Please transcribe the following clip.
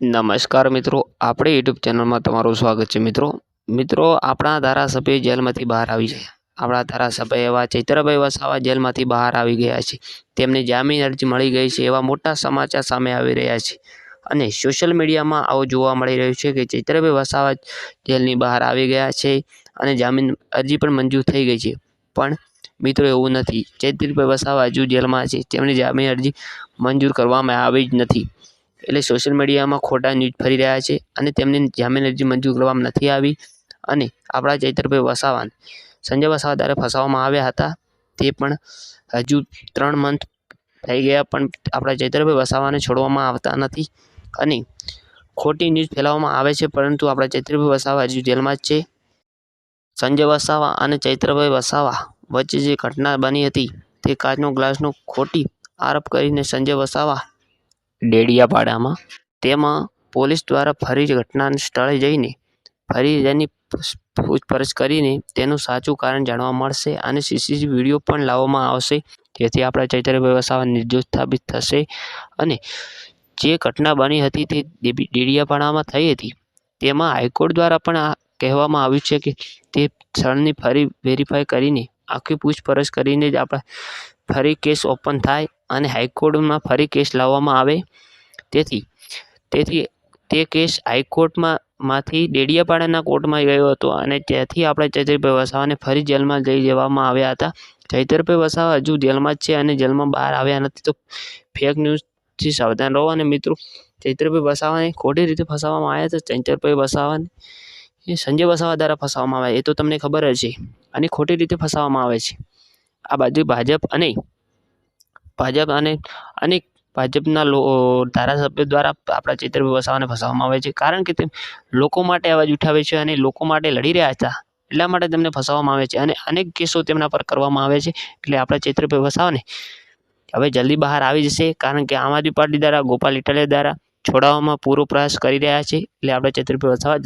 નમસ્કાર મિત્રો, આપણે યુટ્યુબ ચેનલમાં તમારું સ્વાગત છે. મિત્રો મિત્રો, આપણા ધારાસભ્ય જેલમાંથી બહાર આવી ગયા. આપણા ધારાસભ્ય એવા ચૈત્રભાઈ વસાવા જેલમાંથી બહાર આવી ગયા છે. તેમને જામીન અરજી મળી ગઈ છે એવા મોટા સમાચાર સામે આવી રહ્યા છે. અને સોશિયલ મીડિયામાં આવું જોવા મળી રહ્યું છે કે ચૈત્રભાઈ વસાવા જેલની બહાર આવી ગયા છે અને જામીન અરજી પણ મંજૂર થઈ ગઈ છે. પણ મિત્રો, એવું નથી. ચૈત્રભાઈ વસાવા હજુ જેલમાં છે. તેમની જામીન અરજી મંજૂર કરવામાં આવી જ નથી. એટલે સોશિયલ મીડિયામાં ખોટા ન્યૂઝ ફરી રહ્યા છે અને તેમની જામીન અરજી મંજૂર કરવામાં નથી આવી અને આપણા ચૈતરભાઈ વસાવાન, સંજય વસાવા દ્વારા ફસાવવામાં આવ્યા હતા. તે પણ હજુ ત્રણ મંથ થઈ ગયા પણ આપણા ચૈતરભાઈ વસાવાને છોડવામાં આવતા નથી અને ખોટી ન્યૂઝ ફેલાવવામાં આવે છે પરંતુ આપણા ચૈત્રભાઈ વસાવા હજુ જેલમાં જ છે. સંજય વસાવા અને ચૈત્રભાઈ વસાવા વચ્ચે જે ઘટના બની હતી તે કાચનો ગ્લાસનો ખોટી આરોપ કરીને સંજય વસાવા ડેડિયાપાડામાં. તેમાં પોલીસ દ્વારા ફરી ઘટના સ્થળે જઈને ફરી તેની પૂછપરછ કરીને તેનું સાચું કારણ જાણવા મળશે અને સીસીટીવી વીડિયો પણ લાવવામાં આવશે. જેથી આપણા ચૈતરભાઈ વસાવા નિર્દોષ સાબિત થશે અને જે ઘટના બની હતી તે ડેડિયાપાડામાં થઈ હતી. તેમાં હાઈકોર્ટ દ્વારા પણ આ કહેવામાં આવ્યું છે કે તે સ્થળની ફરી વેરીફાઈ કરીને આખી પૂછપરછ કરીને જ આપણા ફરી કેસ ઓપન થાય અને હાઈકોર્ટમાં ફરી કેસ લાવવામાં આવે. તેથી તેથી તે કેસ હાઈકોર્ટમાં માંથી ડેડિયાપાડાના કોર્ટમાં ગયો હતો અને ત્યાંથી આપણે ચૈતરભાઈ વસાવાને ફરી જેલમાં લઈ જવામાં આવ્યા હતા. ચૈતરભાઈ વસાવા હજુ જેલમાં જ છે અને જેલમાં બહાર આવ્યા નથી. તો ફેક ન્યૂઝથી સાવધાન રહો અને મિત્રો, ચૈતરભાઈ વસાવાને ખોટી રીતે ફસાવવામાં આવ્યા હતા. ચૈતરભાઈ વસાવાને એ સંજય વસાવા દ્વારા ફસાવવામાં આવે, એ તો તમને ખબર જ છે. અને ખોટી રીતે ફસાવવામાં આવે છે. આ બાજુ ભાજપ અને ભાજપ અને અનેક ભાજપના ધારાસભ્યો દ્વારા આપણા ચૈતરભાઈ વસાવાને ફસાવવામાં આવે છે. કારણ કે તે લોકો માટે અવાજ ઉઠાવે છે અને લોકો માટે લડી રહ્યા હતા. એટલા માટે તેમને ફસાવવામાં આવે છે અને અનેક કેસો તેમના પર કરવામાં આવે છે. એટલે આપણા ચૈત્રભાઈ વસાવાને હવે જલ્દી બહાર આવી જશે. કારણ કે આમ આદમી પાર્ટી દ્વારા, ગોપાલ ઇટાલિયા દ્વારા છોડાવવામાં પૂરો પ્રયાસ કરી રહ્યા છે. એટલે આપણે ચૈત્રભાઈ વસાવા